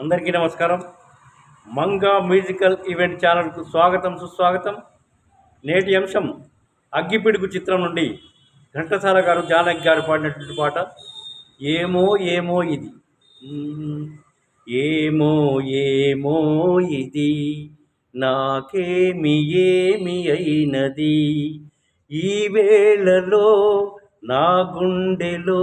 అందరికీ నమస్కారం. Manga musical event ఛానల్కు స్వాగతం సుస్వాగతం. నేటి అంశం అగ్గిపిడుగు చిత్రం నుండి ఘంటసాల గారు జానకి గారు పాడినటువంటి పాట ఏమో ఏమో ఇది. ఏమో ఏమో ఇది. నాకేమి ఏమి అయినది. ఈ వేళలో నా గుండెలో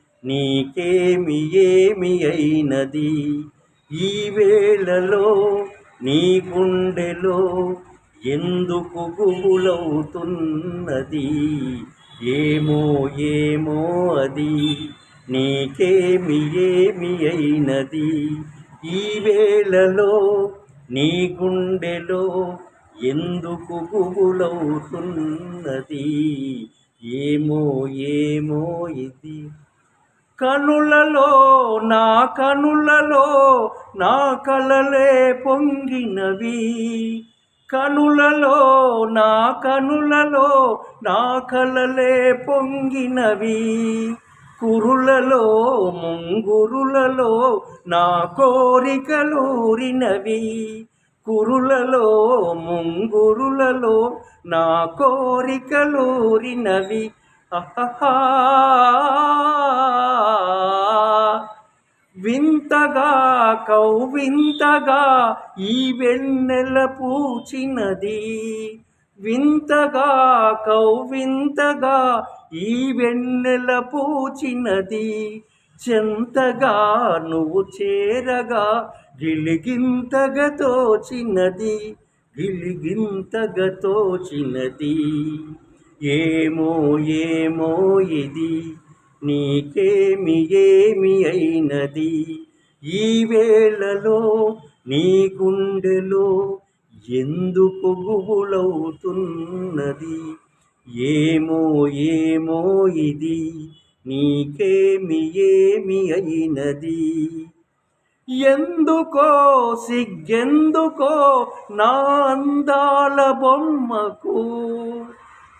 నీకేమి ఏమి అయినది ఈ వేళలో నీ గుండెలో ఎందుకు గుబులవుతున్నది ఏమో ఏమో అది నీకేమి ఏమి అయినది ఈ వేళలో నీ గుండెలో ఎందుకు గుబులవుతున్నది ఏమో ఏమో ఇది కనులలో నా కనులలో నా కలలే పొంగినవి. కనులలో నా కనులలో నా కలలే పొంగినవి. కురులలో ముంగురులలో నా కోరికలూరినవి. కురులలో ముంగురులలో నా కోరికలూరినవి. వింతగా కౌవింతగా ఈ వెన్నెల పూచినది. వింతగా కౌవింతగా ఈ వెన్నెల పూచినది. చెంతగా నువ్వు చేరగా గిలిగింతగా తోచినది. గిలిగింతగా తోచినది. ఏమో ఏమో ఇది. నీకేమి ఏమి అయినది? ఈ వేళలో నీ గుండెలో ఎందుకు గుబులవుతున్నది? ఏమో ఏమో ఇది. నీకేమి ఏమి అయినది? ఎందుకో సిగ్గెందుకో నా అందాల బొమ్మకు?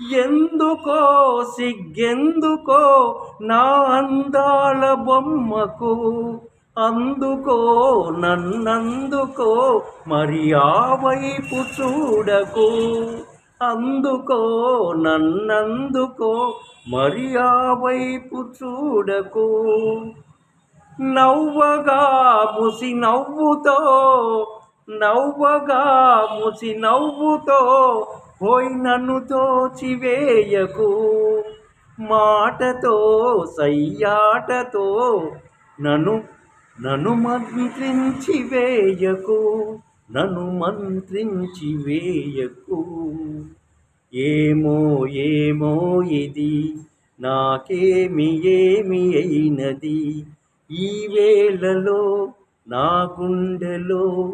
ఎందుకో సిగ్గెందుకో నా అందాల బొమ్మకు? అందుకో నన్నందుకో మరి ఆ వైపు చూడకు. అందుకో నన్నందుకో మరి ఆ వైపు చూడకు. నవ్వగా ముసి నవ్వుతో నవ్వగా ముసి నవ్వుతో పోయి నన్ను తోచివేయకు. మాటతో సయ్యాటతో నన్ను నన్ను మంత్రించి వేయకు నన్ను మంత్రించి వేయకు. ఏమో ఏమో ఇది నాకేమి ఏమి అయినది. ఈ వేళలో నా గుండెలో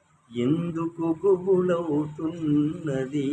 ఎందుకు గుబులవుతున్నది